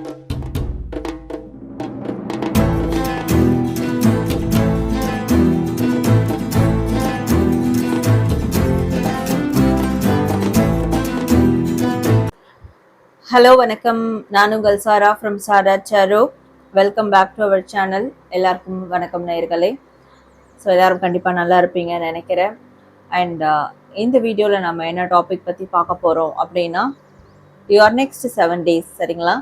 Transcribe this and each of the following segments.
Hello வணக்கம். நான் உங்கள் Sara from Sara sorrow. Welcome back to our channel எல்லாருக்கும் வணக்கம் நேயர்களே. ஸோ எல்லோரும் கண்டிப்பாக நல்லா இருப்பீங்கன்னு நினைக்கிறேன். அண்ட் uh, இந்த வீடியோவில் நம்ம என்ன டாபிக் பற்றி பார்க்க போகிறோம் அப்படின்னா யுவர் நெக்ஸ்ட் செவன் டேஸ் சரிங்களா?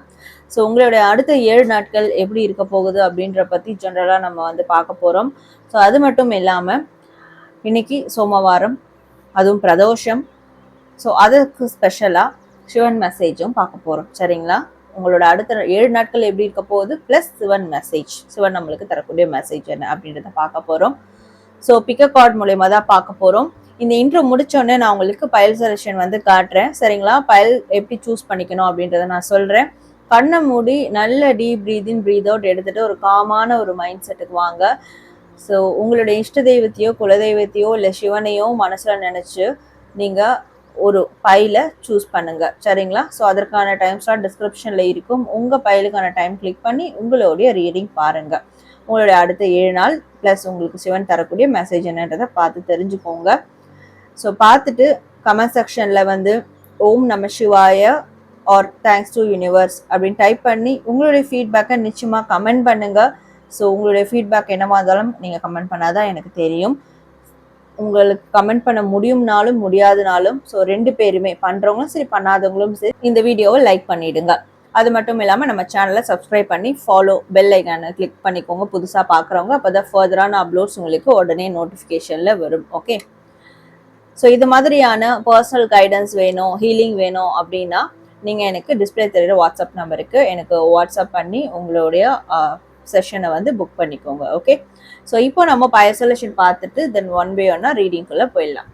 ஸோ உங்களுடைய அடுத்த ஏழு நாட்கள் எப்படி இருக்க போகுது அப்படின்ற பற்றி ஜென்ரலாக நம்ம வந்து பார்க்க போகிறோம் ஸோ அது மட்டும் இல்லாமல் இன்னைக்கு சோமவாரம் அதுவும் பிரதோஷம். ஸோ அதுக்கு ஸ்பெஷலாக சிவன் மெசேஜும் பார்க்க போகிறோம் சரிங்களா? உங்களோட அடுத்த ஏழு நாட்கள் எப்படி இருக்க போகுது? ப்ளஸ் சிவன் மெசேஜ் சிவன் நம்மளுக்கு தரக்கூடிய மெசேஜ் என்ன அப்படின்றத பார்க்க போகிறோம் ஸோ பிக்கப் கார்டு மூலயமா தான் பார்க்க போகிறோம் இந்த இன்ட்ரோ முடிச்சோடனே நான் உங்களுக்கு பயல் செலெக்ஷன் வந்து காட்டுறேன். சரிங்களா? பயல் எப்படி சூஸ் பண்ணிக்கணும் அப்படின்றத நான் சொல்கிறேன் கண்ணை மூடி நல்ல deep breath in breath out எடுத்துகிட்டு ஒரு காமான ஒரு மைண்ட் செட்டுக்கு வாங்க. ஸோ உங்களுடைய இஷ்ட தெய்வத்தையோ குலதெய்வத்தையோ இல்லை சிவனையோ மனசில் நினச்சி நீங்கள் ஒரு பையில சூஸ் பண்ணுங்க. சரிங்களா? ஸோ அதற்கான டைம் ஸ்லாட் டிஸ்கிரிப்ஷனில் இருக்கும். உங்கள் பைலுக்கான டைம் கிளிக் பண்ணி உங்களுடைய ரீடிங் பாருங்க. உங்களுடைய அடுத்த ஏழு நாள் ப்ளஸ் உங்களுக்கு சிவன் தரக்கூடிய மெசேஜ் என்னன்றதை பார்த்து தெரிஞ்சுக்கோங்க. ஸோ பார்த்துட்டு கமெண்ட் செக்ஷனில் வந்து Om Namah Shivaya or thanks to universe அப்படின்னு டைப் பண்ணி உங்களுடைய ஃபீட்பேக்கை நிச்சயமாக கமெண்ட் பண்ணுங்க. ஸோ உங்களுடைய ஃபீட்பேக் என்னவா இருந்தாலும் நீங்கள் கமெண்ட் பண்ணாதான் எனக்கு தெரியும். உங்களுக்கு கமெண்ட் பண்ண முடியும்னாலும் முடியாதுனாலும் ஸோ ரெண்டு பேருமே பண்றவங்களும் சரி பண்ணாதவங்களும் சரி இந்த வீடியோவை லைக் பண்ணிடுங்க. அது மட்டும் இல்லாமல் நம்ம சேனலை சப்ஸ்கிரைப் பண்ணி ஃபாலோ பெல் ஐக்கானை கிளிக் பண்ணிக்கோங்க. புதுசாக பார்க்குறவங்க அப்போ தான் ஃபர்தரான அப்லோட்ஸ் உங்களுக்கு உடனே நோட்டிஃபிகேஷனில் வரும். ஓகே ஸோ இது மாதிரியான பர்சனல் கைடன்ஸ் வேணும் ஹீலிங் வேணும் அப்படின்னா நீங்கள் எனக்கு டிஸ்பிளே தெரியுற வாட்ஸ்அப் நம்பருக்கு எனக்கு வாட்ஸ்அப் பண்ணி உங்களுடைய செஷனை வந்து புக் பண்ணிக்கோங்க ஓகே ஸோ இப்போ நம்ம பயசோலேஷன் பார்த்துட்டு தென் ஒன் பை ஒன்னா ரீடிங்குள்ளே போயிடலாம்.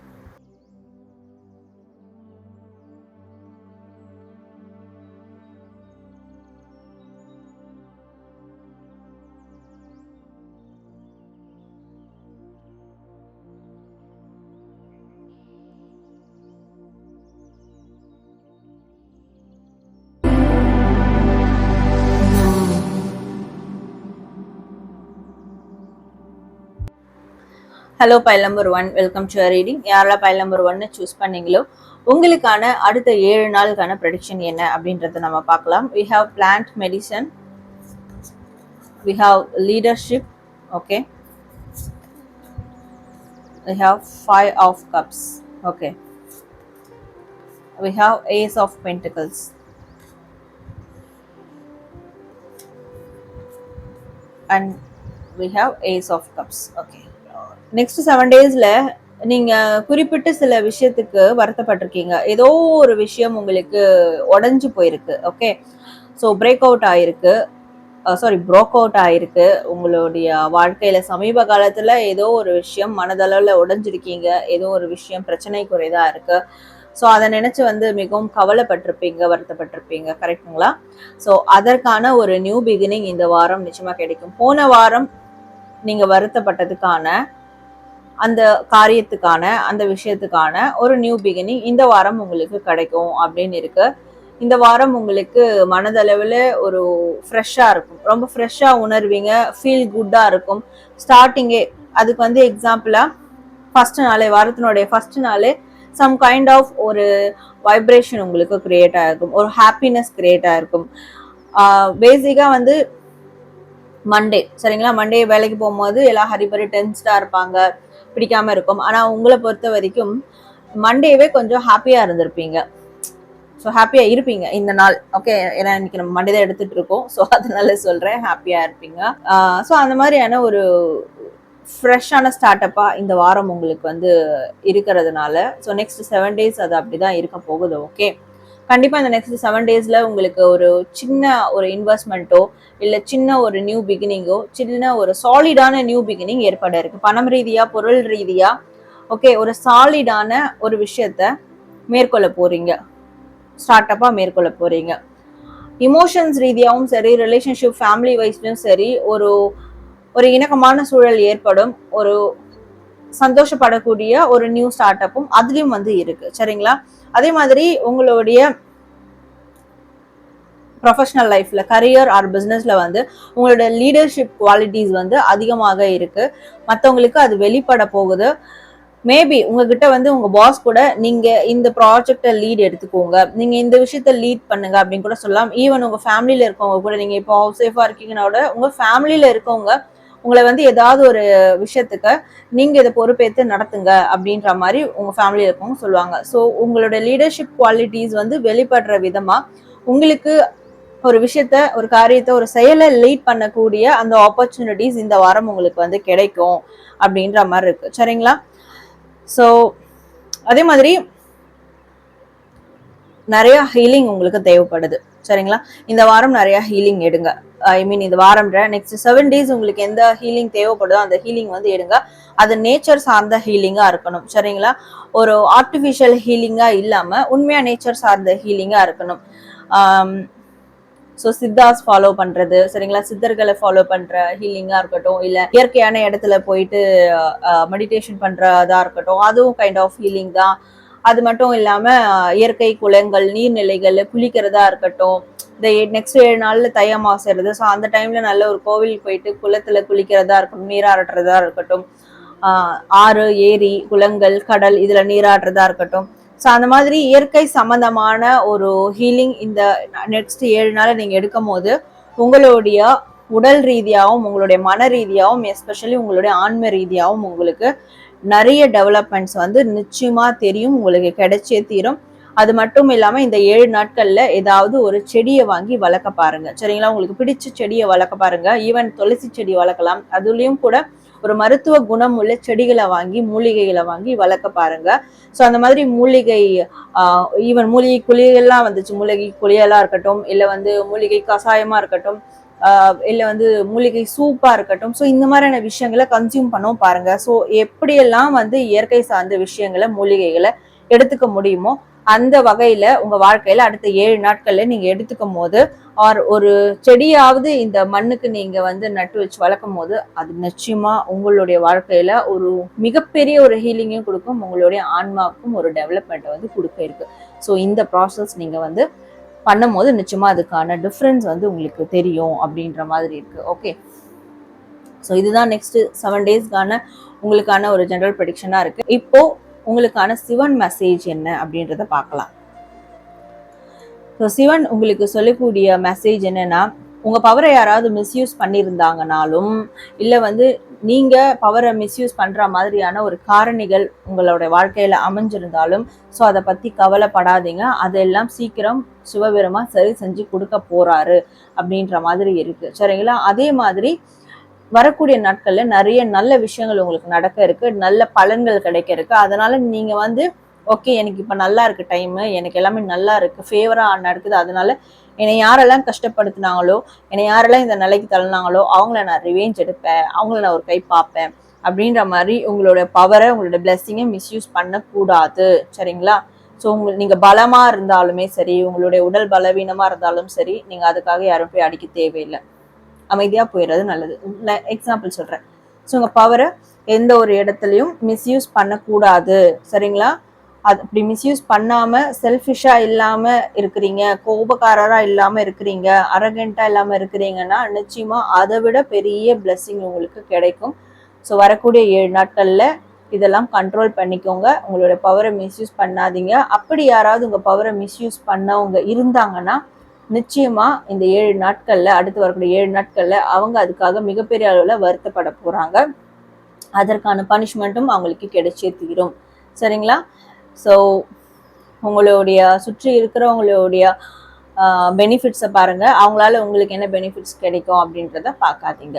Hello pile number one welcome to reading யாரெல்லாம் பைல் நம்பர் ஒன்னு சூஸ் பண்ணீங்களோ உங்களுக்கான அடுத்த ஏழு நாளுக்கான ப்ரடிக்ஷன் என்ன அப்படின்றத நம்ம பார்க்கலாம். We have plant medicine we have leadership okay we have five of cups okay we have ace of pentacles and we have ace of cups okay next seven டேஸ்ல நீங்க குறிப்பிட்ட சில விஷயத்துக்கு வருத்தப்பட்டிருக்கீங்க. ஏதோ ஒரு விஷயம் உங்களுக்கு உடஞ்சு போயிருக்கு. ஓகே ஸோ பிரேக் அவுட் ஆயிருக்கு. சாரி ப்ரோக் அவுட் ஆயிருக்கு. உங்களுடைய வாழ்க்கையில சமீப காலத்துல ஏதோ ஒரு விஷயம் மனதளவில் உடைஞ்சிருக்கீங்க. ஏதோ ஒரு விஷயம் பிரச்சனை குறைதா இருக்கு. ஸோ அதை நினைச்சு வந்து மிகவும் கவலைப்பட்டிருப்பீங்க வருத்தப்பட்டிருப்பீங்க. கரெக்டுங்களா ஸோ அதற்கான ஒரு நியூ பிகினிங் இந்த வாரம் நிச்சயமா கிடைக்கும். போன வாரம் நீங்க வருத்தப்பட்டதுக்கான அந்த காரியத்துக்கான அந்த விஷயத்துக்கான ஒரு நியூ பிகினிங் இந்த வாரம் உங்களுக்கு கிடைக்கும் அப்படின்னு இருக்கு. இந்த வாரம் உங்களுக்கு மனதளவில் ஒரு ஃப்ரெஷ்ஷாக இருக்கும். ரொம்ப ஃப்ரெஷ்ஷாக உணர்வீங்க ஃபீல் குட்டாக இருக்கும். ஸ்டார்டிங்கே அதுக்கு வந்து எக்ஸாம்பிளாக ஃபஸ்ட்டு நாளே வாரத்தினுடைய ஃபஸ்ட்டு நாளே சம் கைண்ட் ஆஃப் ஒரு வைப்ரேஷன் உங்களுக்கு க்ரியேட் ஆகிருக்கும் ஒரு ஹாப்பினஸ் க்ரியேட் ஆகிருக்கும் பேசிக்காக வந்து மண்டே சரிங்களா? மண்டே வேலைக்கு போகும்போது எல்லாம் ஹரிபரி டென்ஸ்டாக இருப்பாங்க. பிடிக்காம இருக்கும். ஆனால் உங்களை பொறுத்த வரைக்கும் மண்டேவே கொஞ்சம் ஹாப்பியாக இருந்திருப்பீங்க. ஸோ ஹாப்பியாக இருப்பீங்க இந்த நாள். ஓகே ஏன்னா இன்னைக்கு நம்ம மண்டே தான் எடுத்துட்டு இருக்கோம். ஸோ அதனால சொல்கிறேன் ஹாப்பியாக இருப்பீங்க. ஸோ அந்த மாதிரியான ஒரு ஃப்ரெஷ்ஷான ஸ்டார்ட் அப்பாக இந்த வாரம் உங்களுக்கு வந்து இருக்கிறதுனால ஸோ நெக்ஸ்ட் செவன் டேஸ் அது அப்படி தான் இருக்க போகுது ஓகே கண்டிப்பாக இந்த நெக்ஸ்ட் செவன் டேஸில் உங்களுக்கு ஒரு சின்ன ஒரு இன்வெஸ்ட்மெண்ட்டோ இல்லை சின்ன ஒரு நியூ பிகினிங்கோ சின்ன ஒரு சாலிடான நியூ பிகினிங் ஏற்பட இருக்கு. பணம் ரீதியாக பொருள் ரீதியாக ஓகே ஒரு சாலிடான ஒரு விஷயத்த மேற்கொள்ள போறீங்க. ஸ்டார்ட் அப்பா மேற்கொள்ள போறீங்க. இமோஷன்ஸ் ரீதியாகவும் சரி ரிலேஷன்ஷிப் ஃபேமிலி வைஸ்லையும் சரி ஒரு ஒரு இணக்கமான சூழல் ஏற்படும். ஒரு சந்தோஷப்படக்கூடிய ஒரு நியூ ஸ்டார்ட் அப்பும் அதுலயும் வந்து இருக்கு. சரிங்களா? அதே மாதிரி உங்களுடைய ப்ரொஃபஷனல் லைஃப்ல கரியர் ஆர் பிஸ்னஸ்ல வந்து உங்களோட லீடர்ஷிப் குவாலிட்டிஸ் வந்து அதிகமாக இருக்கு. மற்றவங்களுக்கு அது வெளிப்பட போகுது. மேபி உங்ககிட்ட வந்து உங்க பாஸ் கூட நீங்க இந்த ப்ராஜெக்டை லீட் எடுத்துக்கோங்க. நீங்க இந்த விஷயத்த லீட் பண்ணுங்க அப்படின்னு கூட சொல்லலாம். ஈவன் உங்க ஃபேமிலியில இருக்கவங்க கூட நீங்க இப்போ ஹவுஸ் ஒய்ஃபா இருக்கீங்கன்னா கூட உங்க ஃபேமிலியில இருக்கவங்க உங்களை வந்து ஏதாவது ஒரு விஷயத்துக்கு நீங்க இதை பொறுப்பேற்று நடத்துங்க அப்படின்ற மாதிரி உங்க ஃபேமிலியில இருக்கவங்க சொல்லுவாங்க. ஸோ உங்களோட லீடர்ஷிப் குவாலிட்டிஸ் வந்து வெளிப்படுற விதமா உங்களுக்கு ஒரு விஷயத்த ஒரு காரியத்தை ஒரு செயலை லீட் பண்ணக்கூடிய அந்த ஆப்பர்ச்சுனிட்டிஸ் இந்த வாரம் உங்களுக்கு வந்து கிடைக்கும் அப்படின்ற மாதிரி இருக்கு. சரிங்களா? ஸோ அதே மாதிரி நிறைய ஹீலிங் உங்களுக்கு தேவைப்படுது. சரிங்களா? இந்த வாரம் நிறைய ஹீலிங் எடுங்க. ஐ மீன் இந்த வாரம்ன்ற நெக்ஸ்ட் செவன் டேஸ் உங்களுக்கு எந்த ஹீலிங் தேவைப்படுதோ அந்த ஹீலிங் வந்து எடுங்க. அது நேச்சர் சார்ந்த ஹீலிங்கா இருக்கணும். சரிங்களா? ஒரு ஆர்டிஃபிஷியல் ஹீலிங்கா இல்லாம உண்மையா நேச்சர் சார்ந்த ஹீலிங்கா இருக்கணும். ஸோ சித்தாஸ் ஃபாலோ பண்றது சரிங்களா? சித்தர்களை ஃபாலோ பண்ற ஹீலிங்கா இருக்கட்டும் இல்ல இயற்கையான இடத்துல போயிட்டு மெடிடேஷன் பண்றதா இருக்கட்டும் அதுவும் கைண்ட் ஆஃப் ஹீலிங் தான். அது மட்டும் இல்லாம இயற்கை குளங்கள் நீர்நிலைகள்ல குளிக்கிறதா இருக்கட்டும் இந்த நெக்ஸ்ட் ஏழு நாள்ல தை அமாவாசைறது. ஸோ அந்த டைம்ல நல்ல ஒரு கோவில் போயிட்டு குளத்துல குளிக்கிறதா இருக்கட்டும் நீராடுறதா இருக்கட்டும் ஆறு ஏரி குளங்கள் கடல் இதுல நீராடுறதா இருக்கட்டும். ஸோ அந்த மாதிரி இயற்கை சம்பந்தமான ஒரு ஹீலிங் இந்த நெக்ஸ்ட் ஏழு நாள் நீங்கள் எடுக்கும் போது உங்களுடைய உடல் ரீதியாகவும் உங்களுடைய மன ரீதியாகவும் எஸ்பெஷலி உங்களுடைய ஆன்ம ரீதியாகவும் உங்களுக்கு நிறைய டெவலப்மெண்ட்ஸ் வந்து நிச்சயமாக தெரியும் உங்களுக்கு கிடைச்சே தீரும். அது மட்டும் இல்லாமல் இந்த ஏழு நாட்களில் ஏதாவது ஒரு செடியை வாங்கி வளர்க்க பாருங்க. சரிங்களா? உங்களுக்கு பிடிச்ச செடியை வளர்க்க பாருங்க. ஈவன் துளசி செடி வளர்க்கலாம். அதுலேயும் கூட ஒரு மருத்துவ குணம் உள்ள செடிகளை வாங்கி மூலிகைகளை வாங்கி வளர்க்க பாருங்க. ஸோ அந்த மாதிரி மூலிகை ஈவன் மூலிகை குளியெல்லாம் வந்துச்சு. மூலிகை குளியெல்லாம் இருக்கட்டும் இல்லை வந்து மூலிகை கஷாயமா இருக்கட்டும் இல்லை வந்து மூலிகை சூப்பாக இருக்கட்டும். ஸோ இந்த மாதிரியான விஷயங்களை கன்சியூம் பண்ணவும் பாருங்க. ஸோ எப்படியெல்லாம் வந்து இயற்கை சார்ந்த விஷயங்களை மூலிகைகளை எடுத்துக்க முடியுமோ அந்த வகையில உங்க வாழ்க்கையில அடுத்த ஏழு நாட்கள்ல நீங்க எடுத்துக்கும் போது ஆர் ஒரு செடியாவது இந்த மண்ணுக்கு நீங்க வந்து நட்டு வச்சு வளர்க்கும் போது அது நிச்சயமா உங்களுடைய வாழ்க்கையில ஒரு மிகப்பெரிய ஒரு ஹீலிங்கையும் கொடுக்கும். உங்களுடைய ஆன்மாவுக்கும் ஒரு டெவலப்மெண்ட்டை வந்து கொடுக்க இருக்கு. ஸோ இந்த ப்ராசஸ் நீங்க வந்து பண்ணும்போது நிச்சயமா அதுக்கான டிஃப்ரென்ஸ் வந்து உங்களுக்கு தெரியும் அப்படின்ற மாதிரி இருக்கு. ஓகே ஸோ இதுதான் நெக்ஸ்ட் செவன் டேஸ்க்கான உங்களுக்கான ஒரு ஜென்ரல் ப்ரடிக்ஷனாக இருக்குது இப்போது உங்களுக்கான சிவன் மெசேஜ் என்ன அப்படின்றத பார்க்கலாம். ஸோ சிவன் உங்களுக்கு சொல்லக்கூடிய மெசேஜ் என்னன்னா உங்கள் பவரை யாராவது மிஸ்யூஸ் பண்ணியிருந்தாங்கனாலும் இல்லை வந்து நீங்கள் பவரை மிஸ்யூஸ் பண்ணுற மாதிரியான ஒரு காரணிகள் உங்களோட வாழ்க்கையில் அமைஞ்சிருந்தாலும் ஸோ அதை பற்றி கவலைப்படாதீங்க. அதெல்லாம் சீக்கிரம் சிவபெருமா சரி செஞ்சு கொடுக்க போகிறாரு அப்படின்ற மாதிரி இருக்குது சரிங்களா? அதே மாதிரி வரக்கூடிய நாட்கள்ல நிறைய நல்ல விஷயங்கள் உங்களுக்கு நடக்க இருக்கு. நல்ல பலன்கள் கிடைக்க இருக்கு. அதனால நீங்க வந்து ஓகே எனக்கு இப்ப நல்லா இருக்கு டைம் எனக்கு எல்லாமே நல்லா இருக்கு. ஃபேவரா நடக்குது. அதனால என்னை யாரெல்லாம் கஷ்டப்படுத்தினாங்களோ என்னை யாரெல்லாம் இந்த நிலைக்கு தள்ளினாங்களோ அவங்கள நான் ரிவேஞ்ச் எடுப்பேன். அவங்கள நான் ஒரு கை பார்ப்பேன். அப்படின்ற மாதிரி உங்களோட பவரை உங்களோட பிளெஸ்ஸிங்கை மிஸ்யூஸ் பண்ணக்கூடாது. சரிங்களா? ஸோ உங்க நீங்க பலமா இருந்தாலுமே சரி உங்களுடைய உடல் பலவீனமா இருந்தாலும் சரி நீங்க அதுக்காக யாரும் போய் அடிக்க தேவையில்லை. அமைதியாக போயிடுறது நல்லது. நான் எக்ஸாம்பிள் சொல்றேன். ஸோ உங்க பவரை எந்த ஒரு இடத்துலையும் மிஸ்யூஸ் பண்ணக்கூடாது. சரிங்களா? அது அப்படி மிஸ்யூஸ் பண்ணாம செல்ஃபிஷாக இல்லாம இருக்கிறீங்க கோபக்காரரா இல்லாம இருக்கிறீங்க அரகண்ட்டாக இல்லாம இருக்கிறீங்கன்னா நிச்சயமா அதை விட பெரிய பிளெஸ்ஸிங் உங்களுக்கு கிடைக்கும். ஸோ வரக்கூடிய ஏழு நாட்கள்ல இதெல்லாம் கண்ட்ரோல் பண்ணிக்கோங்க. உங்களோட பவரை மிஸ்யூஸ் பண்ணாதீங்க. அப்படி யாராவது உங்க பவரை மிஸ்யூஸ் பண்ணவங்க இருந்தாங்கன்னா நிச்சயமா இந்த ஏழு நாட்கள்ல அடுத்து வரக்கூடிய ஏழு நாட்கள்ல அவங்க அதுக்காக மிகப்பெரிய அளவுல வருத்தப்பட போறாங்க. அதற்கான பனிஷ்மெண்ட்டும் அவங்களுக்கு கிடைச்சே தீரும். சரிங்களா? ஸோ உங்களுடைய சுற்றி இருக்கிறவங்களுடைய பெனிஃபிட்ஸை பாருங்க. அவங்களால உங்களுக்கு என்ன பெனிஃபிட்ஸ் கிடைக்கும் அப்படின்றத பார்க்காதீங்க.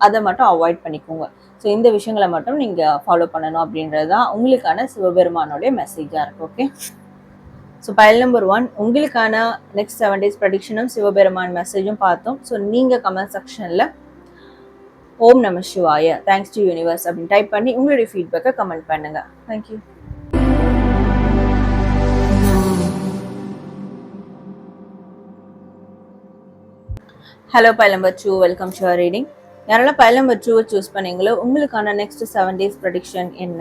அதை மட்டும் அவாய்ட் பண்ணிக்கோங்க. ஸோ இந்த விஷயங்களை மட்டும் நீங்கள் ஃபாலோ பண்ணணும் அப்படின்றது தான் உங்களுக்கான சிவபெருமானோடைய மெசேஜாக இருக்குது okay so pile number one உங்களுக்கான நெக்ஸ்ட் செவன் டேஸ் ப்ரடிக்ஷனும் சிவபெருமான் மெசேஜும் பார்த்தோம். ஸோ நீங்கள் கமெண்ட் செக்ஷனில் ஓம் நம சிவாய தேங்க்ஸ் டு யூனிவர்ஸ் அப்படின்னு டைப் பண்ணி உங்களுடைய ஃபீட்பேக்கை கமெண்ட் பண்ணுங்க. Thank you hello pile number two welcome to reading யாரெல்லாம் பயல் நம்பர் டூவை சூஸ் பண்ணீங்களோ உங்களுக்கான நெக்ஸ்ட் செவன் டேஸ் ப்ரடிக்ஷன் என்ன?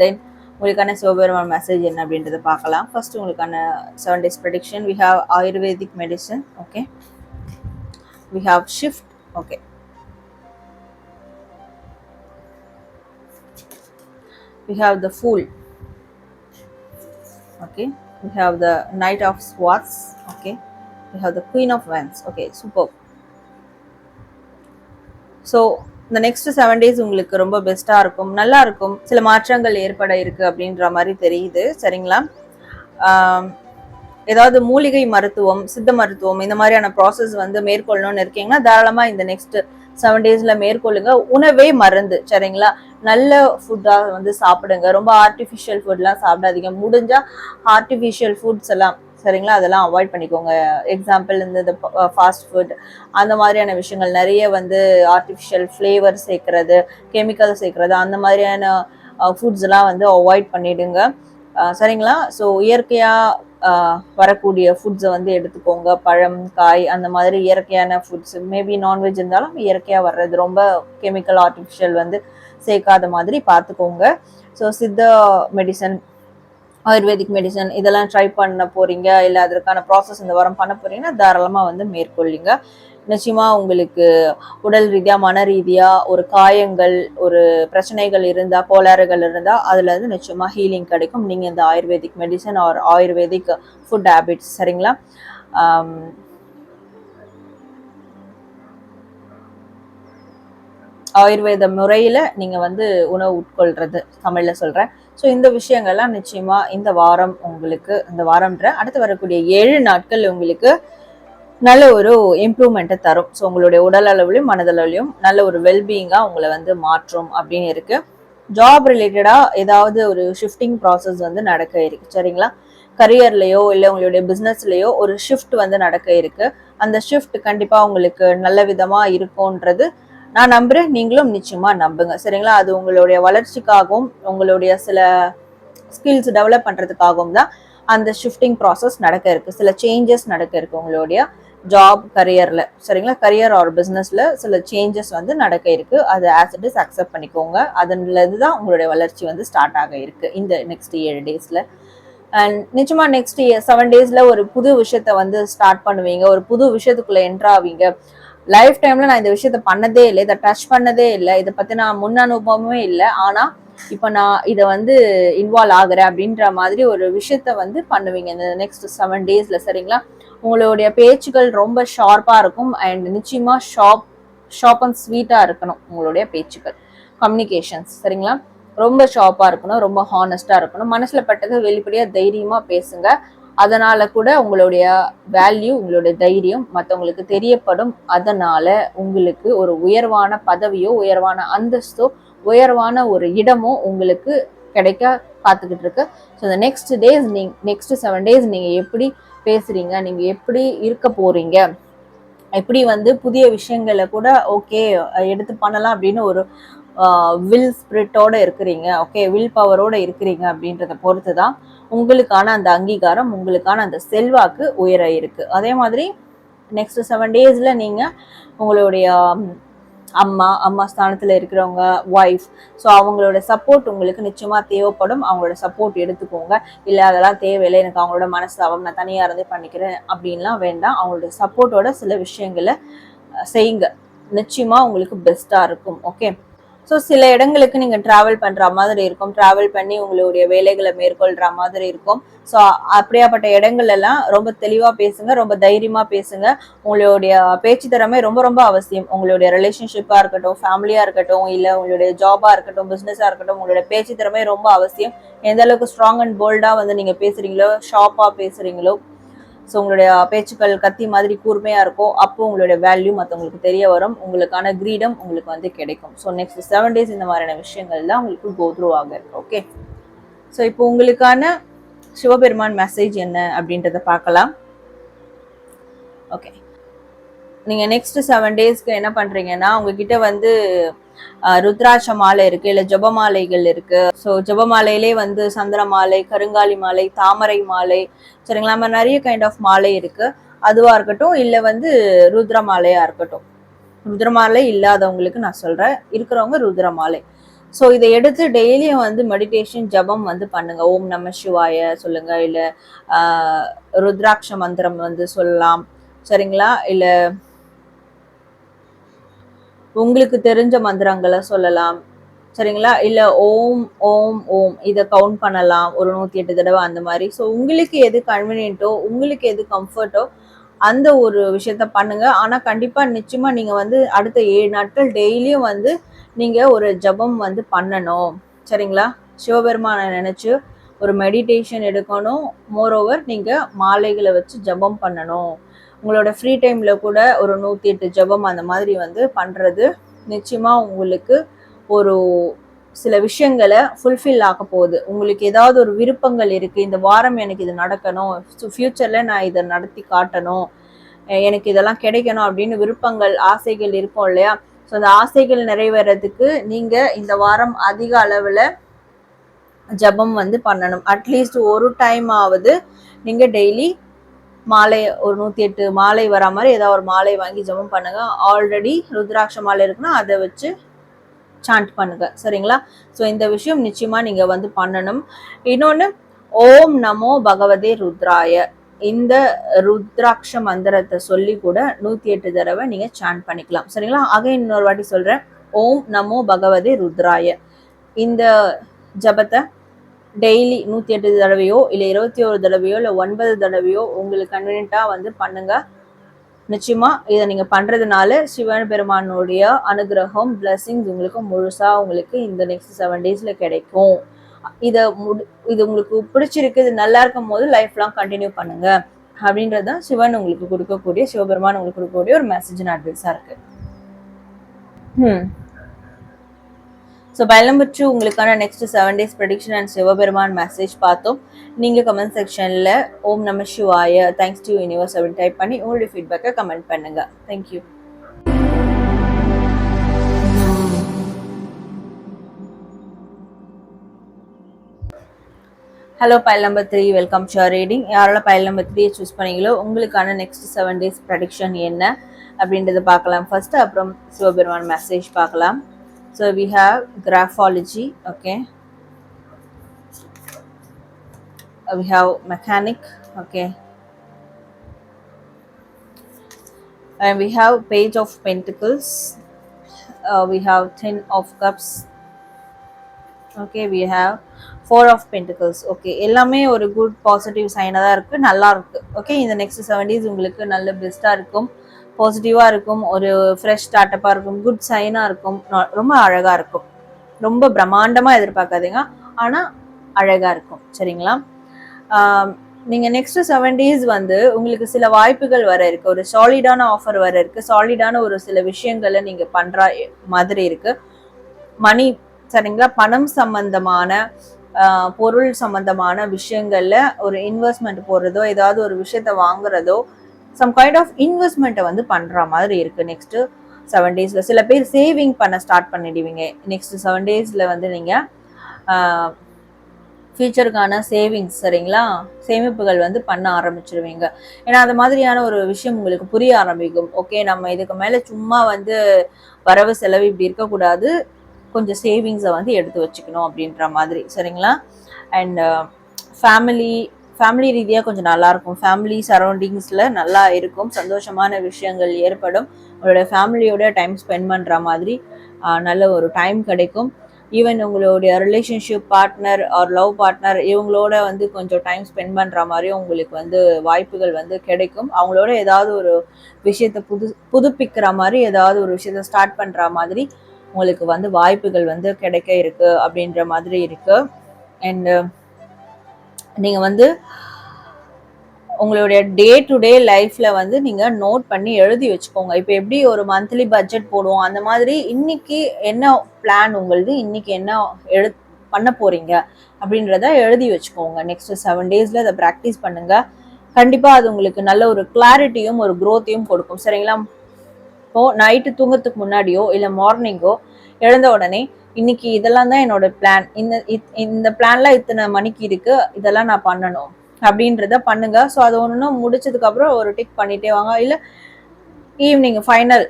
தென் உங்களுக்கான சிவபெருமான் மெசேஜ் என்ன அப்படின்றத பார்க்கலாம் ஃபர்ஸ்ட் உங்களுக்கான seven days prediction we have ayurvedic medicine okay we have shift okay we have the fool okay we have the knight of swords okay we have the queen of wands okay super so இந்த next seven days உங்களுக்கு ரொம்ப பெஸ்ட்டாக இருக்கும். நல்லா இருக்கும். சில மாற்றங்கள் ஏற்பட இருக்குது அப்படின்ற மாதிரி தெரியுது. சரிங்களா? ஏதாவது மூலிகை மருத்துவம் சித்த மருத்துவம் இந்த மாதிரியான ப்ராசஸ் வந்து மேற்கொள்ளணும்னு இருக்கீங்கன்னா தாராளமாக இந்த நெக்ஸ்ட் செவன் டேஸில் மேற்கொள்ளுங்க. உணவே மருந்து சரிங்களா? நல்ல ஃபுட்டாக வந்து சாப்பிடுங்க. ரொம்ப ஆர்டிஃபிஷியல் ஃபுட்லாம் சாப்பிடாதீங்க. முடிஞ்சால் ஆர்டிஃபிஷியல் ஃபுட்ஸ் எல்லாம் சரிங்களா? அதெல்லாம் அவாய்ட் பண்ணிக்கோங்க. எக்ஸாம்பிள் இந்த ஃபாஸ்ட் ஃபுட் அந்த மாதிரியான விஷயங்கள் நிறைய வந்து ஆர்டிஃபிஷியல் ஃப்ளேவர் சேர்க்கறது கெமிக்கல் சேர்க்கறது அந்த மாதிரியான ஃபுட்ஸ்லாம் வந்து அவாய்ட் பண்ணிடுங்க. சரிங்களா? ஸோ இயற்கையாக வரக்கூடிய ஃபுட்ஸை வந்து எடுத்துக்கோங்க. பழம் காய் அந்த மாதிரி இயற்கையான ஃபுட்ஸ் மேபி நான்வெஜ் இருந்தாலும் இயற்கையாக வர்றது ரொம்ப கெமிக்கல் ஆர்டிஃபிஷியல் வந்து சேர்க்காத மாதிரி பார்த்துக்கோங்க. So Siddha medicine ayurvedic medicine இதெல்லாம் ட்ரை பண்ண போறீங்க இல்லை அதற்கான ப்ராசஸ் இந்த வாரம் பண்ண போறீங்கன்னா தாராளமாக வந்து மேற்கொள்ளுங்க. நிச்சயமா உங்களுக்கு உடல் ரீதியா மன ரீதியா ஒரு காயங்கள் ஒரு பிரச்சனைகள் இருந்தா கோளாறுகள் இருந்தா அதுல இருந்து நிச்சயமா ஹீலிங் கிடைக்கும். நீங்க இந்த ayurvedic medicine or ayurvedic food habits சரிங்களா? ஆயுர்வேத முறையில நீங்க வந்து உணவு உட்கொள்றது தமிழ்ல சொல்றேன். ஸோ இந்த விஷயங்கள்லாம் நிச்சயமாக இந்த வாரம் உங்களுக்கு இந்த வாரம்ன்ற அடுத்து வரக்கூடிய ஏழு நாட்கள் உங்களுக்கு நல்ல ஒரு இம்ப்ரூவ்மெண்ட்டை தரும். ஸோ உங்களுடைய உடல் அளவுலையும் மனதளவுலையும் நல்ல ஒரு வெல்பீயிங்காக உங்களை வந்து மாற்றும் அப்படின்னு இருக்கு. ஜாப் ரிலேட்டடாக ஏதாவது ஒரு ஷிஃப்டிங் ப்ராசஸ் வந்து நடக்க இருக்கு. சரிங்களா? கரியர்லையோ இல்லை உங்களுடைய பிஸ்னஸ்லையோ ஒரு ஷிஃப்ட் வந்து நடக்க இருக்கு. அந்த ஷிஃப்ட் கண்டிப்பாக உங்களுக்கு நல்ல விதமாக இருக்கும்ன்றது நான் நம்புறேன். நீங்களும் நிச்சயமா நம்புங்க. சரிங்களா? அது உங்களுடைய வளர்ச்சிக்காகவும் உங்களுடைய சில ஸ்கில்ஸ் டெவலப் பண்றதுக்காகவும் தான் அந்த ஷிஃப்டிங் ப்ராசஸ் நடக்க இருக்கு. சில சேஞ்சஸ் நடக்க இருக்கு உங்களுடைய ஜாப் கரியர்ல சரிங்களா? கரியர் ஆர் பிஸ்னஸ்ல சில சேஞ்சஸ் வந்து நடக்க இருக்கு. அது ஆஸ் இட் இஸ் அக்செப்ட் பண்ணிக்கோங்க. அதுல தான் உங்களுடைய வளர்ச்சி வந்து ஸ்டார்ட் ஆக இருக்கு இந்த நெக்ஸ்ட் ஏழு டேஸ்ல அண்ட் நிச்சயமா நெக்ஸ்ட் செவன் டேஸ்ல ஒரு புது விஷயத்த வந்து ஸ்டார்ட் பண்ணுவீங்க. ஒரு புது விஷயத்துக்குள்ள என்ட்ராவீங்க லைஃப் டைம்ல நான் இந்த விஷயத்த பண்ணதே இல்லை. இதை டச் பண்ணதே இல்லை. இதை பத்தி நான் முன் அனுபவமே இல்லை. ஆனா இப்போ நான் இதை வந்து இன்வால்வ் ஆகுறேன் அப்படின்ற மாதிரி ஒரு விஷயத்த வந்து பண்ணுவீங்க. இந்த நெக்ஸ்ட் செவன் டேஸ்ல சரிங்களா? உங்களுடைய பேச்சுகள் ரொம்ப ஷார்ப்பா இருக்கும். அண்ட் நிச்சயமா ஷார்ப் ஷார்ப் அண்ட் ஸ்வீட்டா இருக்கணும் உங்களுடைய பேச்சுக்கள். கம்யூனிகேஷன்ஸ் சரிங்களா? ரொம்ப ஷார்ப்பா இருக்கணும். ரொம்ப ஹானஸ்டா இருக்கணும். மனசுல பட்டது வெளிப்படையா தைரியமா பேசுங்க. அதனால கூட உங்களுடைய வேல்யூ உங்களுடைய தைரியம் மற்றவங்களுக்கு தெரியப்படும். அதனால உங்களுக்கு ஒரு உயர்வான பதவியோ உயர்வான அந்தஸ்தோ உயர்வான ஒரு இடமோ உங்களுக்கு கிடைக்க பார்த்துக்கிட்டு இருக்கு. ஸோ இந்த நெக்ஸ்ட் டேஸ் நீங் நெக்ஸ்ட் செவன் டேஸ் நீங்கள் எப்படி பேசுறீங்க நீங்கள் எப்படி இருக்க போறீங்க எப்படி வந்து புதிய விஷயங்களை கூட ஓகே எடுத்து பண்ணலாம் அப்படின்னு ஒரு வில் ஸ்பிரிட்டோட இருக்கிறீங்க ஓகே வில் பவரோட இருக்கிறீங்க அப்படின்றத பொறுத்து தான் உங்களுக்கான அந்த அங்கீகாரம் உங்களுக்கான அந்த செல்வாக்கு உயர இருக்கு. அதே மாதிரி நெக்ஸ்ட் செவன் டேஸில் நீங்கள் உங்களுடைய அம்மா அம்மா ஸ்தானத்தில் இருக்கிறவங்க ஒய்ஃப் ஸோ அவங்களோட சப்போர்ட் உங்களுக்கு நிச்சயமாக தேவைப்படும். அவங்களோட சப்போர்ட் எடுத்துக்கோங்க. இல்லை அதெல்லாம் தேவையில்லை எனக்கு அவங்களோட மனசாவம் நான் தனியாக இருந்தே பண்ணிக்கிறேன் அப்படின்லாம் வேண்டாம். அவங்களோட சப்போர்ட்டோட சில விஷயங்களை செய்யுங்க. நிச்சயமாக உங்களுக்கு பெஸ்ட்டாக இருக்கும். ஓகே ஸோ சில இடங்களுக்கு நீங்கள் ட்ராவல் பண்ணுற மாதிரி இருக்கும். ட்ராவல் பண்ணி உங்களுடைய வேலைகளை மேற்கொள்கிற மாதிரி இருக்கும். ஸோ அப்படியாப்பட்ட இடங்கள் எல்லாம் ரொம்ப தெளிவாக பேசுங்க ரொம்ப தைரியமாக பேசுங்க. உங்களுடைய பேச்சு திறமை ரொம்ப ரொம்ப அவசியம். உங்களுடைய ரிலேஷன்ஷிப்பாக இருக்கட்டும் ஃபேமிலியாக இருக்கட்டும் இல்லை உங்களுடைய ஜாபாக இருக்கட்டும் பிஸ்னஸாக இருக்கட்டும் உங்களுடைய பேச்சு திறமை ரொம்ப அவசியம். எந்த அளவுக்கு ஸ்ட்ராங் அண்ட் போல்டாக வந்து நீங்கள் பேசுகிறீங்களோ ஷார்ப்பாக பேசுகிறீங்களோ ஸோ உங்களுடைய பேச்சுக்கள் கத்தி மாதிரி கூர்மையாக இருக்கும். அப்போ உங்களுடைய வேல்யூ மற்றவங்களுக்கு தெரிய வரும். உங்களுக்கான கிரீடம் உங்களுக்கு வந்து கிடைக்கும். ஸோ நெக்ஸ்ட் செவன் டேஸ் இந்த மாதிரியான விஷயங்கள் தான் உங்களுக்கு கோத்ரூ ஆக இருக்கு. ஓகே ஸோ இப்போ உங்களுக்கான சிவபெருமான் மெசேஜ் என்ன அப்படின்றத பார்க்கலாம். ஓகே நீங்கள் நெக்ஸ்ட் செவன் டேஸ்க்கு என்ன பண்ணுறீங்கன்னா உங்ககிட்ட வந்து ருத்ராட்ச மாலை இருக்கு இல்லை ஜப மாலைகள் இருக்கு. ஸோ ஜப மாலையிலே வந்து சந்திர மாலை கருங்காலி மாலை தாமரை மாலை சரிங்களா? மாதிரி நிறைய கைண்ட் ஆஃப் மாலை இருக்கு. அதுவாக இருக்கட்டும் இல்லை வந்து ருத்ர மாலையாக இருக்கட்டும். ருத்ர மாலை இல்லாதவங்களுக்கு நான் சொல்கிறேன் இருக்கிறவங்க ருத்ர மாலை. ஸோ இதை எடுத்து டெய்லியும் வந்து மெடிடேஷன் ஜபம் வந்து பண்ணுங்க. ஓம் நம சிவாய சொல்லுங்க. இல்லை ருத்ராட்ச மந்திரம் வந்து சொல்லலாம். சரிங்களா? இல்லை உங்களுக்கு தெரிஞ்ச மந்திரங்களை சொல்லலாம். சரிங்களா? இல்லை ஓம் ஓம் ஓம் இதை கவுண்ட் பண்ணலாம். ஒரு நூற்றி எட்டு தடவை அந்த மாதிரி. ஸோ உங்களுக்கு எது கன்வீனியன்ட்டோ உங்களுக்கு எது கம்ஃபர்ட்டோ அந்த ஒரு விஷயத்த பண்ணுங்க. ஆனால் கண்டிப்பாக நிச்சயமாக நீங்கள் வந்து அடுத்த ஏழு நாட்கள் டெய்லியும் வந்து நீங்கள் ஒரு ஜபம் வந்து பண்ணணும். சரிங்களா? சிவபெருமானை நினச்சி ஒரு மெடிடேஷன் எடுக்கணும். மோரோவர் நீங்கள் மாலைகளை வச்சு ஜபம் பண்ணணும். உங்களோட ஃப்ரீ டைமில் கூட ஒரு நூற்றி எட்டு ஜபம் அந்த மாதிரி வந்து பண்ணுறது நிச்சயமாக உங்களுக்கு ஒரு சில விஷயங்களை ஃபுல்ஃபில் ஆக போகுது. உங்களுக்கு ஏதாவது ஒரு விருப்பங்கள் இருக்குது இந்த வாரம் எனக்கு இது நடக்கணும் ஃப்யூச்சரில் நான் இதை நடத்தி காட்டணும் எனக்கு இதெல்லாம் கிடைக்கணும் அப்படின்னு விருப்பங்கள் ஆசைகள் இருக்கும் இல்லையா? ஸோ அந்த ஆசைகள் நிறைவேறதுக்கு நீங்கள் இந்த வாரம் அதிக அளவில் ஜபம் வந்து பண்ணணும். அட்லீஸ்ட் ஒரு டைம் ஆவது நீங்கள் டெய்லி மாலை ஒரு நூற்றி எட்டு மாலை வரா மாதிரி ஏதாவது ஒரு மாலை வாங்கி ஜபம் பண்ணுங்க. ஆல்ரெடி ருத்ராட்ச மாலை இருக்குன்னா அதை வச்சு சாண்ட் பண்ணுங்க. சரிங்களா? ஸோ இந்த விஷயம் நிச்சயமா நீங்க வந்து பண்ணணும். இன்னொன்று ஓம் நமோ பகவதே ருத்ராய. இந்த ருத்ராட்ச மந்திரத்தை சொல்லி கூட நூத்தி எட்டு தடவை நீங்க சாண்ட் பண்ணிக்கலாம். சரிங்களா? ஆக இன்னொரு வாட்டி சொல்றேன். ஓம் நமோ பகவதே ருத்ராய. இந்த ஜபத்தை டெய்லி நூற்றி எட்டு தடவையோ இல்லை இருபத்தி ஒரு தடவையோ இல்லை ஒன்பது தடவையோ உங்களுக்கு கன்வீனியண்ட்டாக வந்து பண்ணுங்க. நிச்சயமா இதை நீங்கள் பண்ணுறதுனால சிவன் பெருமானுடைய அனுகிரகம் பிளஸ்ஸிங்ஸ் உங்களுக்கு முழுசாக உங்களுக்கு இந்த நெக்ஸ்ட் செவன் டேஸில் கிடைக்கும். இதை முடி இது உங்களுக்கு பிடிச்சிருக்கு இது நல்லா இருக்கும் போது லைஃப் லாங் கண்டினியூ பண்ணுங்க. அப்படின்றது தான் சிவன் உங்களுக்கு கொடுக்கக்கூடிய சிவபெருமான் உங்களுக்கு கொடுக்கக்கூடிய ஒரு மெசேஜ் அட்வைஸாக இருக்குது ம் ஸோ பயலம்பற்று உங்களுக்கான next seven days prediction and Sivaperuman message பார்த்தோம். நீங்கள் கமெண்ட் செக்ஷனில் ஓம் நம சிவாய தேங்க்ஸ் டு யூனிவர்ஸ் அப்படின்னு டைப் பண்ணி உங்களுடைய ஃபீட்பேக்கை கமெண்ட் பண்ணுங்கள் thank you hello pile number three welcome sure reading யாரால பயல் நம்பர் த்ரீயை சூஸ் பண்ணீங்களோ உங்களுக்கான நெக்ஸ்ட் செவன் டேஸ் ப்ரடிக்ஷன் என்ன அப்படின்றத பார்க்கலாம். ஃபர்ஸ்ட் அப்புறம் சிவபெருமான் மெசேஜ் பார்க்கலாம். So we have graphology, okay. Uh, we have mechanic, okay. And we have page of pentacles. Uh, we have ten of cups. Okay, we have four of pentacles okay எல்லாமே ஒரு good positive சைனாக தான் இருக்குது நல்லா இருக்குது okay இந்த next seven days உங்களுக்கு நல்ல பெஸ்ட்டாக இருக்கும் பாசிட்டிவாக இருக்கும் ஒரு ஃப்ரெஷ் ஸ்டார்டப்பாக இருக்கும் குட் சைனாக இருக்கும் ரொம்ப அழகாக இருக்கும். ரொம்ப பிரம்மாண்டமாக எதிர்பார்க்காதீங்க ஆனால் அழகாக இருக்கும் சரிங்களா? நீங்கள் நெக்ஸ்ட் செவன் டேஸ் வந்து உங்களுக்கு சில வாய்ப்புகள் வர இருக்கு ஒரு சாலிடான ஆஃபர் வர இருக்கு சாலிடான ஒரு சில விஷயங்களை நீங்கள் பண்ணுற மாதிரி இருக்கு. மணி சரிங்களா? பணம் சம்பந்தமான பொருள் சம்பந்தமான விஷயங்கள்ல ஒரு இன்வெஸ்ட்மெண்ட் போடுறதோ ஏதாவது ஒரு விஷயத்த வாங்குறதோ சம் கைண்ட் ஆஃப் இன்வெஸ்ட்மெண்ட்டை வந்து பண்ணுற மாதிரி இருக்குது நெக்ஸ்ட்டு செவன் டேஸில் சில பேர் சேவிங் பண்ண ஸ்டார்ட் பண்ணிடுவீங்க. நெக்ஸ்ட் செவன் டேஸில் வந்து நீங்கள் ஃபியூச்சருக்கான சேவிங்ஸ் சரிங்களா? சேமிப்புகள் வந்து பண்ண ஆரம்பிச்சிருவீங்க. ஏன்னா அது மாதிரியான ஒரு விஷயம் உங்களுக்கு புரிய ஆரம்பிக்கும். ஓகே நம்ம இதுக்கு மேலே சும்மா வந்து வரவு செலவு இப்படி இருக்கக்கூடாது. கொஞ்சம் சேவிங்ஸை வந்து எடுத்து வச்சுக்கணும் அப்படின்ற மாதிரி. சரிங்களா? அண்ட் ஃபேமிலி ஃபேமிலி ரீதியாக கொஞ்சம் நல்லாயிருக்கும் ஃபேமிலி சரௌண்டிங்ஸில் நல்லா இருக்கும். சந்தோஷமான விஷயங்கள் ஏற்படும். உங்களோட ஃபேமிலியோட டைம் ஸ்பெண்ட் பண்ணுற மாதிரி நல்ல ஒரு டைம் கிடைக்கும். ஈவன் உங்களுடைய relationship partner or love partner இவங்களோட வந்து கொஞ்சம் டைம் ஸ்பெண்ட் பண்ணுற மாதிரியும் உங்களுக்கு வந்து வாய்ப்புகள் வந்து கிடைக்கும். அவங்களோட ஏதாவது ஒரு விஷயத்தை புது புதுப்பிக்கிற மாதிரி ஏதாவது ஒரு விஷயத்த ஸ்டார்ட் பண்ணுற மாதிரி உங்களுக்கு வந்து வாய்ப்புகள் வந்து கிடைக்க இருக்குது அப்படின்ற மாதிரி இருக்குது அண்டு நீங்கள் வந்து உங்களுடைய டே டு டே லைஃப்பில் வந்து நீங்கள் நோட் பண்ணி எழுதி வச்சுக்கோங்க. இப்போ எப்படி ஒரு மந்த்லி பட்ஜெட் போடுவோம்? அந்த மாதிரி இன்னைக்கு என்ன பிளான் உங்களது? இன்னைக்கு என்ன எழு பண்ண போகிறீங்க அப்படின்றத எழுதி வச்சுக்கோங்க. நெக்ஸ்ட் செவன் டேஸில் அதை ப்ராக்டிஸ் பண்ணுங்கள் கண்டிப்பாக அது உங்களுக்கு நல்ல ஒரு கிளாரிட்டியும் ஒரு க்ரோத்தையும் கொடுக்கும். சரிங்களா? இப்போது நைட்டு தூங்கத்துக்கு முன்னாடியோ இல்லை மார்னிங்கோ எழுந்த உடனே இன்னைக்கு இதெல்லாம் தான் என்னோட பிளான் இந்த இந்த பிளான்ல இத்தனை மணிக்கு இருக்கு இதெல்லாம் நான் பண்ணணும். அப்படின்றத பண்ணுங்க. ஸோ அது ஒன்று முடிச்சதுக்கு அப்புறம் ஒரு டிக் பண்ணிட்டே வாங்க. இல்லை ஈவினிங் ஃபைனல்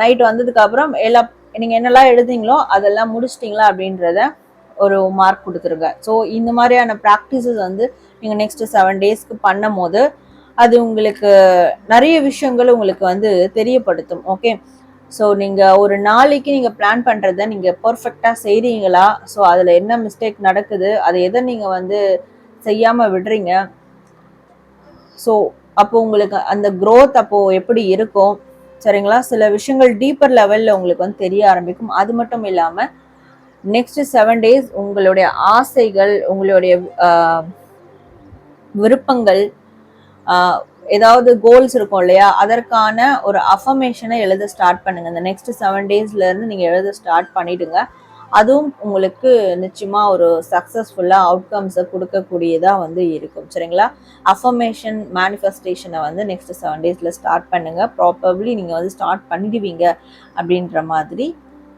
நைட் வந்ததுக்கு அப்புறம் எல்லா நீங்க என்னெல்லாம் எழுதிங்களோ அதெல்லாம் முடிச்சிட்டிங்களா அப்படின்றத ஒரு மார்க் கொடுத்துருங்க. ஸோ இந்த மாதிரியான ப்ராக்டிசஸ் வந்து நீங்கள் நெக்ஸ்ட் செவன் டேஸ்க்கு பண்ணும் போது அது உங்களுக்கு நிறைய விஷயங்கள் உங்களுக்கு வந்து தெரியப்படுத்தும். ஓகே ஸோ நீங்கள் ஒரு நாளைக்கு நீங்கள் பிளான் பண்ணுறத நீங்கள் பர்ஃபெக்டாக செய்கிறீங்களா ஸோ அதில் என்ன மிஸ்டேக் நடக்குது? அதை எதை நீங்கள் வந்து செய்யாமல் விடுறீங்க? ஸோ அப்போ உங்களுக்கு அந்த க்ரோத் அப்போது எப்படி இருக்கும்? சரிங்களா? சில விஷயங்கள் டீப்பர் லெவலில் உங்களுக்கு வந்து தெரிய ஆரம்பிக்கும். அது மட்டும் இல்லாமல் நெக்ஸ்ட் செவன் டேஸ் உங்களுடைய ஆசைகள் உங்களுடைய விருப்பங்கள் ஏதாவது கோல்ஸ் இருக்கும் இல்லையா? அதற்கான ஒரு அஃபர்மேஷனை எழுத ஸ்டார்ட் பண்ணுங்க. இந்த நெக்ஸ்ட் செவன் டேஸ்ல இருந்து நீங்க எழுத ஸ்டார்ட் பண்ணிடுங்க. அதுவும் உங்களுக்கு நிச்சயமா ஒரு சக்சஸ்ஃபுல்லாக அவுட்கம்ஸை கொடுக்கக்கூடியதாக வந்து இருக்கும். சரிங்களா? அஃபர்மேஷன் மேனிஃபெஸ்டேஷனை வந்து நெக்ஸ்ட் செவன் டேஸில் ஸ்டார்ட் பண்ணுங்க. ப்ராப்பர்லி நீங்கள் வந்து ஸ்டார்ட் பண்ணிடுவீங்க அப்படின்ற மாதிரி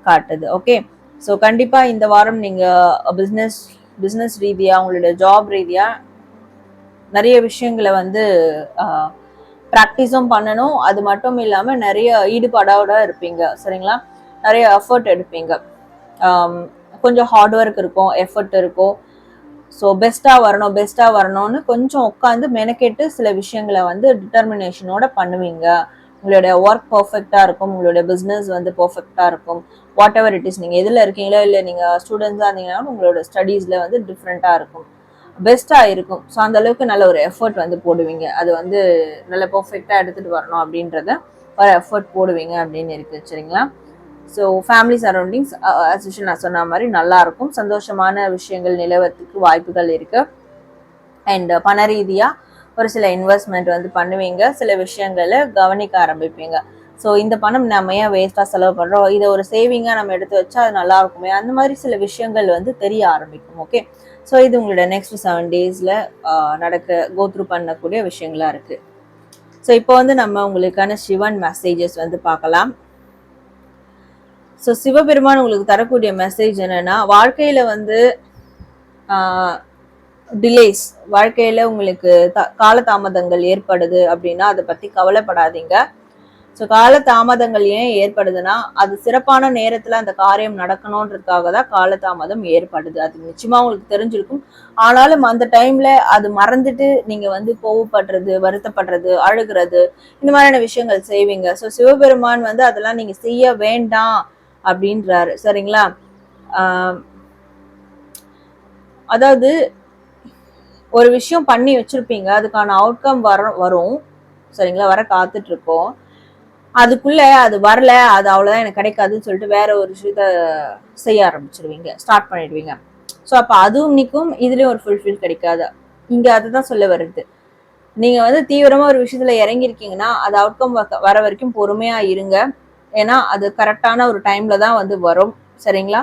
காட்டுது. ஓகே ஸோ கண்டிப்பாக இந்த வாரம் நீங்கள் பிஸ்னஸ் பிஸ்னஸ் ரீதியாக உங்களுடைய ஜாப் ரீதியாக நிறைய விஷயங்களை வந்து ப்ராக்டிஸும் பண்ணணும். அது மட்டும் இல்லாமல் நிறைய ஈடுபாடோட இருப்பீங்க. சரிங்களா? நிறைய எஃபர்ட் எடுப்பீங்க. கொஞ்சம் ஹார்ட் ஒர்க் இருக்கும் எஃபர்ட் இருக்கும். ஸோ பெஸ்ட்டாக வரணும் பெஸ்ட்டாக வரணும்னு கொஞ்சம் உட்காந்து மெனக்கெட்டு சில விஷயங்களை வந்து டிட்டர்மினேஷனோட பண்ணுவீங்க. உங்களுடைய ஒர்க் பர்ஃபெக்டாக இருக்கும். உங்களுடைய பிஸ்னஸ் வந்து பர்ஃபெக்டாக இருக்கும். வாட் எவர் இட் இஸ் நீங்கள் எதில் இருக்கீங்களோ இல்லை நீங்கள் ஸ்டூடெண்ட்ஸாக இருந்தீங்கன்னா உங்களோட ஸ்டடீஸில் வந்து டிஃப்ரெண்ட்டாக இருக்கும். பெஸ்ட்டாக இருக்கும். ஸோ அந்த அளவுக்கு நல்ல ஒரு எஃபர்ட் வந்து போடுவீங்க. அது வந்து நல்ல பர்ஃபெக்டாக எடுத்துகிட்டு வரணும் அப்படின்றத ஒரு எஃபர்ட் போடுவீங்க அப்படின்னு இருக்குது சரிங்களா? ஸோ ஃபேமிலி சரௌண்டிங்ஸ் அசிஷன் நான் சொன்ன மாதிரி நல்லாயிருக்கும் சந்தோஷமான விஷயங்கள் நிலவரத்துக்கு வாய்ப்புகள் இருக்குது அண்ட் பண ரீதியாக ஒரு சில இன்வெஸ்ட்மெண்ட் வந்து பண்ணுவீங்க. சில விஷயங்களை கவனிக்க ஆரம்பிப்பீங்க. ஸோ இந்த பணம் நம்ம ஏன் வேஸ்ட்டாக செலவு பண்ணுறோம் இதை ஒரு சேவிங்காக நம்ம எடுத்து வச்சா அது நல்லா இருக்குமே? அந்த மாதிரி சில விஷயங்கள் வந்து தெரிய ஆரம்பிக்கும். ஓகே ஸோ இது உங்களோட நெக்ஸ்ட் செவன் டேஸில் நடக்க கோத்ரூ பண்ணக்கூடிய விஷயங்களா இருக்குது ஸோ இப்போ வந்து நம்ம உங்களுக்கான சிவன் மெசேஜஸ் வந்து பார்க்கலாம். ஸோ சிவபெருமான் உங்களுக்கு தரக்கூடிய மெசேஜ் என்னன்னா வாழ்க்கையில வந்து டிலேஸ் வாழ்க்கையில உங்களுக்கு த காலதாமதங்கள் ஏற்படுது அப்படின்னா அதை பத்தி கவலைப்படாதீங்க. ஸோ கால தாமதங்கள் ஏன் ஏற்படுதுன்னா அது சிறப்பான நேரத்தில் அந்த காரியம் நடக்கணுன்றதுக்காக தான் காலதாமதம் ஏற்படுது. அது நிச்சயமா உங்களுக்கு தெரிஞ்சிருக்கும். ஆனாலும் அந்த டைம்ல அது மறந்துட்டு நீங்க வந்து கோவப்படுறது வருத்தப்படுறது அழுகிறது இந்த மாதிரியான விஷயங்கள் செய்வீங்க. ஸோ சிவபெருமான் வந்து அதெல்லாம் நீங்க செய்ய வேண்டாம் அப்படின்றாரு. சரிங்களா? அதாவது ஒரு விஷயம் பண்ணி வச்சிருப்பீங்க. அதுக்கான அவுட்கம் வர வரும். சரிங்களா? வர காத்துட்டு இருக்கோம். அதுக்குள்ள அது வரல அது அவ்வளோதான் எனக்கு கிடைக்காதுன்னு சொல்லிட்டு வேற ஒரு விஷயத்த செய்ய ஆரம்பிச்சிருவீங்க ஸ்டார்ட் பண்ணிடுவீங்க. ஸோ அப்போ அதுவும் நிற்கும் இதுலேயும் ஒரு ஃபுல்ஃபில் கிடைக்காது. இங்கே அதுதான் சொல்ல வருது நீங்கள் வந்து தீவிரமாக ஒரு விஷயத்தில் இறங்கியிருக்கீங்கன்னா அது அவுட்கம் வர வரைக்கும் பொறுமையாக இருங்க. ஏன்னா அது கரெக்டான ஒரு டைமில் தான் வந்து வரும். சரிங்களா?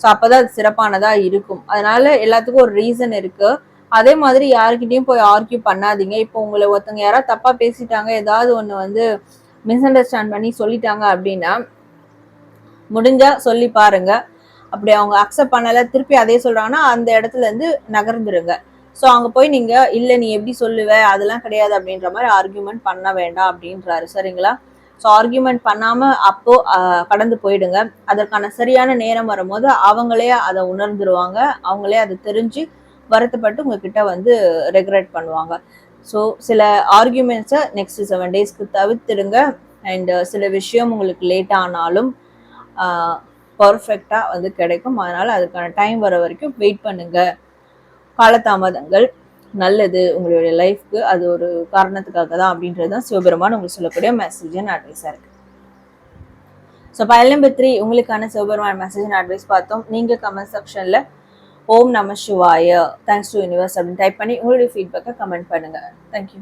ஸோ அப்போ தான் அது சிறப்பானதாக இருக்கும். அதனால எல்லாத்துக்கும் ஒரு ரீசன் இருக்குது அதே மாதிரி யாருக்கிட்டையும் போய் ஆர்கியூ பண்ணாதீங்க. இப்போ உங்களை ஒருத்தவங்க யாராவது தப்பாக பேசிட்டாங்க ஏதாவது ஒன்று வந்து மிஸ் அண்டர்ஸ்டாண்ட் பண்ணி சொல்லிட்டாங்க அப்படின்னா முடிஞ்சா சொல்லி பாருங்க. அப்படி அவங்க அக்செப்ட் பண்ணல திருப்பி அதே சொல்றாங்கன்னா அந்த இடத்துல இருந்து நகர்ந்துருங்க. ஸோ அங்கே போய் நீங்க இல்லை நீ எப்படி சொல்லுவ? அதெல்லாம் கிடையாது அப்படின்ற மாதிரி ஆர்கியூமெண்ட் பண்ண வேண்டாம் அப்படின்றாரு. சரிங்களா? ஸோ ஆர்கியூமெண்ட் பண்ணாம அப்போ கடந்து போயிடுங்க. அதற்கான சரியான நேரம் வரும்போது அவங்களே அதை உணர்ந்துருவாங்க. அவங்களே அதை தெரிஞ்சு வருத்தப்பட்டு உங்ககிட்ட வந்து ரெகுலேட் பண்ணுவாங்க. ஸோ சில ஆர்கியூமெண்ட்ஸை நெக்ஸ்ட் செவன் டேஸ்க்கு தவிர்த்துடுங்க. அண்ட் சில விஷயம் உங்களுக்கு லேட் ஆனாலும் uh, பர்ஃபெக்டாக வந்து கிடைக்கும். அதனால் அதுக்கான டைம் வர வரைக்கும் வெயிட் பண்ணுங்கள் காலதாமதங்கள் நல்லது உங்களுடைய லைஃப்க்கு அது ஒரு காரணத்துக்காக தான் அப்படின்றது தான் சிவபெருமான் உங்களுக்கு சொல்லக்கூடிய மெசேஜ் அண்ட் அட்வைஸாக இருக்குது ஸோ பைலம் த்ரீ உங்களுக்கான சிவபெருமான் மெசேஜ் அண்ட் அட்வைஸ் பார்த்தோம். நீங்கள் கமெண்ட் செக்ஷனில் ஓம் நம சிவாய. தேங்க்ஸ் டு யூனிவர்ஸ் அப்படின்னு டைப் பண்ணி உங்களுடைய ஃபீட்பேக்கை கமெண்ட் பண்ணுங்கள் தேங்க்யூ